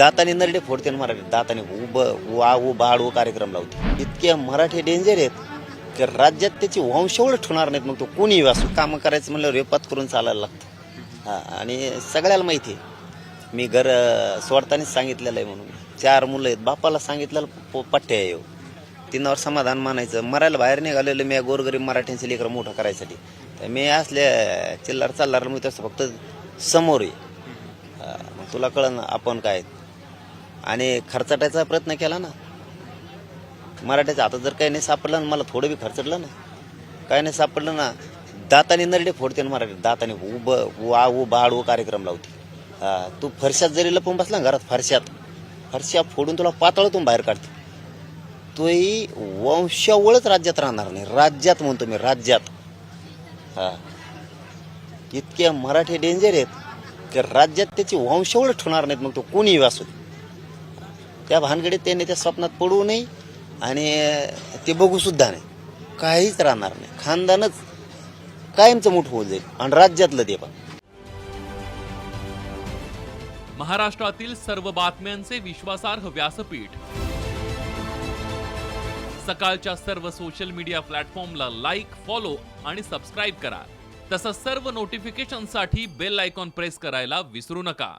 दाताने नरडे फोडते मराठी दाताने उब वा उ बाळ उ कार्यक्रम लावते. इतके मराठी डेंजर आहेत की राज्यात त्याची वंशवळ ठेवणार नाहीत मग तो कोणी असो कामं करायचं म्हणलं रेपात करून चालायला लागतं. हां आणि सगळ्याला माहिती आहे. मी घर सोडतानाच सांगितलेलं आहे म्हणून. चार मुलं आहेत. बापाला सांगितलेलं प- पठ्य आहे ह्यो. तिनावर समाधान मानायचं. मरायला बाहेर निघालेलं मी गोरगरीब मराठ्यांचे लेकर मोठं करायसाठी. तर मी असल्या चिल्लार चालणार मी तसं फक्त समोर आहे. हा, मग तुला कळलं आपण काय आणि खर्चाटायचा प्रयत्न केला ना. मराठ्याच्या हातात जर काही नाही सापडलं ना मला थोडं बी खर्चडलं ना. काय नाही सापडलं ना दाताने नरडे फोडते ना मराठी दाताने उभं वा उ बाळ उ कार्यक्रम लावते. तू फरशात जरी लपून बसला ना घरात फरशात फरशा फोडून तुला पातळतून बाहेर काढते. तोही वंशावळच राज्यात राहणार नाही. राज्यात म्हणतो मी राज्यात. हा. इतके मराठी डेंजर आहेत की राज्यात त्याची वंशावळ ठेवणार नाहीत मग तो कोणीही असो त्या भानगडीत त्यांनी त्या स्वप्नात पडू नये आणि ते बघू सुद्धा नाही काहीच राहणार नाही. खानदानच कायमचं मोठं होऊ जाईल आणि राज्यातलं ते पण. महाराष्ट्रातील सर्व बातम्यांचे विश्वासार्ह व्यासपीठ. सकाळच्या सर्व सोशल मीडिया प्लॅटफॉर्मला लाईक फॉलो आणि सबस्क्राईब करा. तसंच सर्व नोटिफिकेशनसाठी बेल आयकॉन प्रेस करायला विसरू नका.